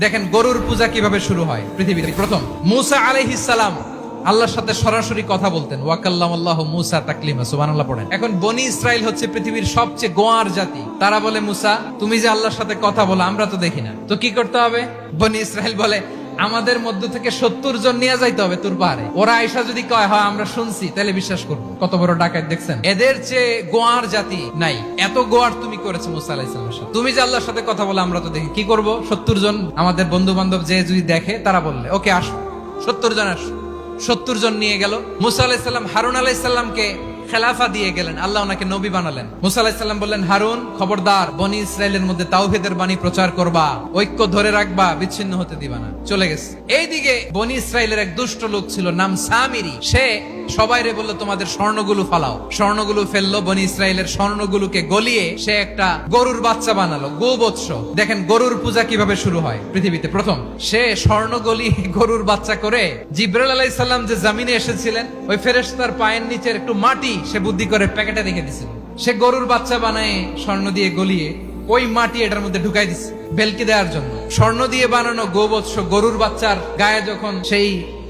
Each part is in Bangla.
দেখেন গরুর পূজা কীভাবে শুরু হয় পৃথিবীতে। প্রথম, মুসা আলাইহিসসালাম আল্লাহর সাথে সরাসরি কথা বলতেন। ওয়াকাল্লাম আল্লাহ মুসা তাকলিমা সুবান আল্লাহ পড়েন। এখন বনি ইসরায়েল হচ্ছে পৃথিবীর সবচেয়ে গোয়ার জাতি। তারা বলে, মুসা, তুমি যে আল্লাহর সাথে কথা বলো, আমরা তো দেখি না। তো কি করতে হবে? বনি ইসরায়েল বলে আমাদের মধ্য থেকে সত্তর জন নিয়ে যাইতে হবে তোর পাহাড়ে ওরা আয়সা যদি কয়, হয়, আমরা শুনছি তাহলে বিশ্বাস করব। কত বড় ডাকাত দেখছেন? এদের চেয়ে গোয়ার জাতি নাই। এত গোয়ার তুমি করেছ মুসা সাথে। তুমি যে আল্লাহর সাথে কথা বলে, আমরা তো দেখি। কি করব? সত্তর জন আমাদের বন্ধু বান্ধব যে যদি দেখে, তারা বললে, ওকে, আসো। সত্তর জন আসো। সত্তর জন নিয়ে গেল। মুসা আলাইসাল্লাম হারুন আলাইসাল্লামকে খেলাফা দিয়ে গেলেন। আল্লাহ ওনাকে নবী বানালেন। মুসা বললেন, হারুন, খবরদার, বনি ইসরায়েলের মধ্যে তাওহিদের বাণী প্রচার করবা। ঐক্য ধরে রাখবা, বিচ্ছিন্ন হতে দিবা না। চলে গেছে। এইদিকে বনি ইসরায়েলের এক দুষ্ট লোক ছিল, নাম সামিরি। সে সবাইরে বলল, তোমাদের স্বর্ণগুলো ফালাও। স্বর্ণগুলো ফেলল, বনি ইসরায়েলের স্বর্ণগুলোকে গলিয়ে সে একটা গরুর বাচ্চা বানালো, গোবৎস। দেখেন গরুর পূজা কীভাবে শুরু হয় পৃথিবীতে। প্রথম, সে স্বর্ণ গলি গরুর বাচ্চা করে জিব্রাইল আলাইসাল্লাম যে জামিনে এসেছিলেন, ওই ফেরেশতার পায়ের নিচের একটু মাটি সে বুদ্ধি করে প্যাকেটে রেখে দিছিল। সে গরুর বাচ্চা বানায় স্বর্ণ দিয়ে গলিয়ে ওই মাটি এটার মধ্যে ঢুকাই দিছে, বেলকি দেওয়ার জন্য। স্বর্ণ দিয়ে বানানো গোবৎস গরুর বাচ্চার গায়ে যখন সেই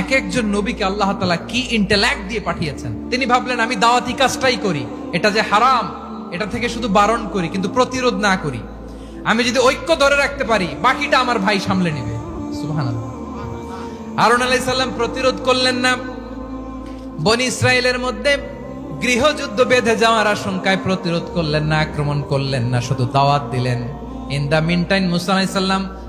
এক একজন নবীকে আল্লাহ তালা কি ইন্টেলেক্ট দিয়ে পাঠিয়েছেন? তিনি ভাবলেন, আমি দাওয়াতি কাজটাই করি। এটা যে হারাম, এটা থেকে শুধু বারণ করি, কিন্তু প্রতিরোধ না করি। আমি যদি ঐক্য ধরে রাখতে পারি, বাকিটা আমার ভাই সামলে নেবে। হারুন আলাইসাল্লাম প্রতিরোধ করলেন না। বনি ইসরায়েলের মধ্যে গৃহযুদ্ধ বেঁধে যাওয়ার আশঙ্কায় প্রতিরোধ করলেন না, আক্রমণ করলেন না, শুধু দাওয়াত দিলেন। ইন দা মিনটাইম মুসা আলাইসাল্লাম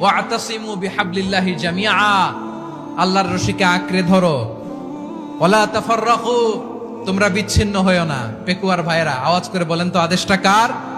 ওয়াতাসিমু বিহাবলিল্লাহি জামিআ। আল্লাহর রশিকে আঁকড়ে ধরো। ওলা তাফাররাকু, তোমরা বিচ্ছিন্ন হয়েও না। পেকুয়ার ভাইরা আওয়াজ করে বলেন তো, আদেশটা কার?